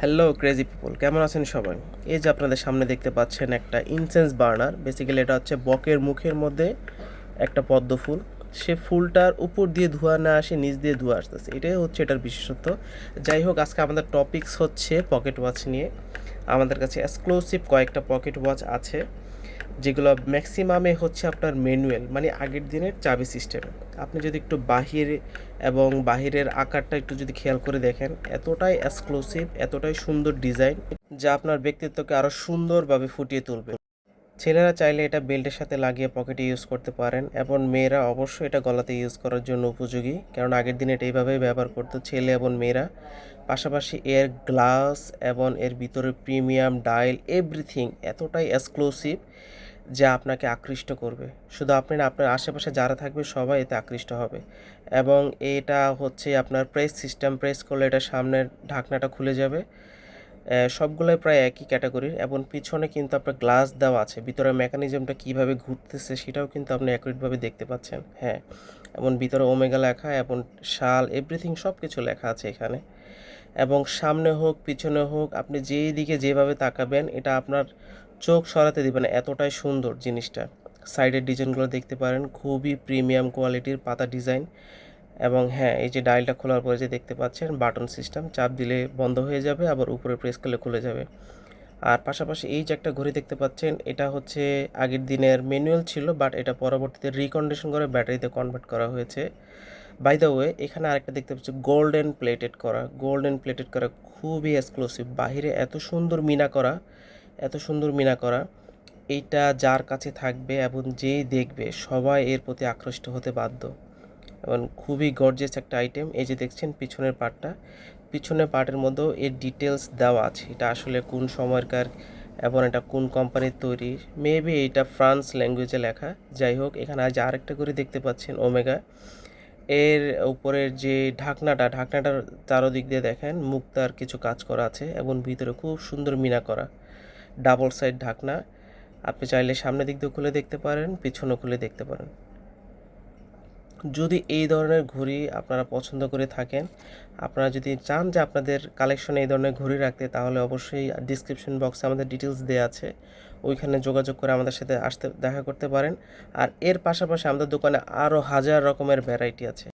Hello crazy people কেমন আছেন সবাই? এই যে আপনাদের সামনে দেখতে পাচ্ছেন একটা ইনসেন্স বার্নার বেসিক্যালি এটা হচ্ছে বকের মুখের মধ্যে একটা পদ্ম ফুল। সে ফুলটার উপর দিয়ে ধোয়া না আসে, নিচ দিয়ে ধোয়া আসতেছে। এটাই হচ্ছে এটার বিশেষত্ব। যাই হোক, আজকে আমাদের টপিকস হচ্ছে পকেট ওয়াচ নিয়ে। আমাদের কাছে এক্সক্লুসিভ কয়েকটা পকেট ওয়াচ আছে। যেগুলো ম্যাক্সিমামে হচ্ছে আপনার ম্যানুয়াল মানে আগের দিনের চাবি সিস্টেম আপনি যদি একটু বাহির এবং বাহিরের আকারটা একটু যদি খেয়াল করে দেখেন, এতটাই এক্সক্লুসিভ এতটাই সুন্দর ডিজাইন যা আপনার ব্যক্তিত্বকে আরও সুন্দরভাবে ফুটিয়ে তুলবে। ছেলেরা চাইলে এটা বেল্টের সাথে লাগিয়ে পকেটে ইউজ করতে পারেন এবং মেয়েরা অবশ্যই এটা গলাতে ইউজ করার জন্য উপযোগী। কারণ আগের দিনে এটা এইভাবেই ব্যবহার করতো ছেলে এবং মেয়েরা। পাশাপাশি এর গ্লাস এবং এর ভিতরে প্রিমিয়াম ডাইল এভরিথিং এতটাই এক্সক্লুসিভ যা আপনাকে আকৃষ্ট করবে। শুধু আপনি না, আপনার আশেপাশে যারা থাকবে সবাই এতে আকৃষ্ট হবে। এবং এটা হচ্ছে আপনার প্রেস সিস্টেম প্রেস করলে এটা সামনের ঢাকনাটা খুলে যাবে। সবগুলোই প্রায় একই ক্যাটাগরির এবং পিছনে কিন্তু আপনার গ্লাস দেওয়া আছে। ভিতরে মেকানিজমটা কীভাবে ঘুরতেছে সেটাও কিন্তু আপনি অ্যাকুরেটভাবে দেখতে পাচ্ছেন। হ্যাঁ এবং ভিতরে ওমেগা লেখা এবং শাল এভরিথিং সব কিছু লেখা আছে এখানে। এবং সামনে হোক, পিছনে হোক, আপনি যেই দিকে যেভাবে তাকাবেন, এটা আপনার চোখ সরাতে দিবে না, এতটাই সুন্দর জিনিসটা। সাইডের ডিজাইনগুলো দেখতে পারেন, খুবই প্রিমিয়াম কোয়ালিটির পাতা ডিজাইন। এবং হ্যাঁ এই যে ডায়ালটা খোলার পরে যে দেখতে পাচ্ছেন, বাটন সিস্টেম, চাপ দিলে বন্ধ হয়ে যাবে, আবার উপরে প্রেস করলে খুলে যাবে। আর পাশাপাশি এই যে একটা ঘড়ি দেখতে পাচ্ছেন, এটা হচ্ছে আগের দিনের ম্যানুয়াল ছিল, বাট এটা পরবর্তীতে রিকন্ডিশন করে ব্যাটারিতে কনভার্ট করা হয়েছে। বাই দ্য ওয়ে এখানে আরেকটা দেখতে পাচ্ছি গোল্ডেন প্লেটেড করা। গোল্ডেন প্লেটেড করা খুবই এক্সক্লুসিভ বাহিরে এত সুন্দর মিনা করা এত সুন্দর মিনা করা। এইটা যার কাছে থাকবে এবং যেই দেখবে সবাই এর প্রতি আকৃষ্ট হতে বাধ্য। এবং খুবই গর্জেস একটা আইটেম এই যে দেখছেন পিছনের পার্টটা পিছনের পার্টের মধ্যেও এর ডিটেলস দেওয়া আছে। এটা আসলে কোন সময়কার এবং এটা কোন কোম্পানির তৈরি। মেবি এটা ফ্রান্স ল্যাঙ্গুয়েজে লেখা। যাই হোক, এখানে আজ আরেকটা করে দেখতে পাচ্ছেন ওমেগা এর উপরের যে ঢাকনাটা, ঢাকনাটার চারোদিক দিয়ে দেখেন মুক্তার কিছু কাজ করা আছে এবং ভিতরে খুব সুন্দর মিনা করা। ডাবল সাইড ঢাকনা। আপনি চাইলে সামনের দিক দিয়ে খুলে দেখতে পারেন পিছনে খুলে দেখতে পারেন। যদি এই ধরনের ঘড়ি আপনারা পছন্দ করে থাকেন, আপনারা যদি চান যে আপনাদের কালেকশনে এই ধরনের ঘড়ি রাখতে, তাহলে অবশ্যই ডিসক্রিপশন বক্সে আমাদের ডিটেলস দেওয়া আছে। ওইখানে যোগাযোগ করে আমাদের সাথে আসতে, দেখা করতে পারেন। আর এর পাশাপাশি আমাদের দোকানে আরও হাজার রকমের ভ্যারাইটি আছে।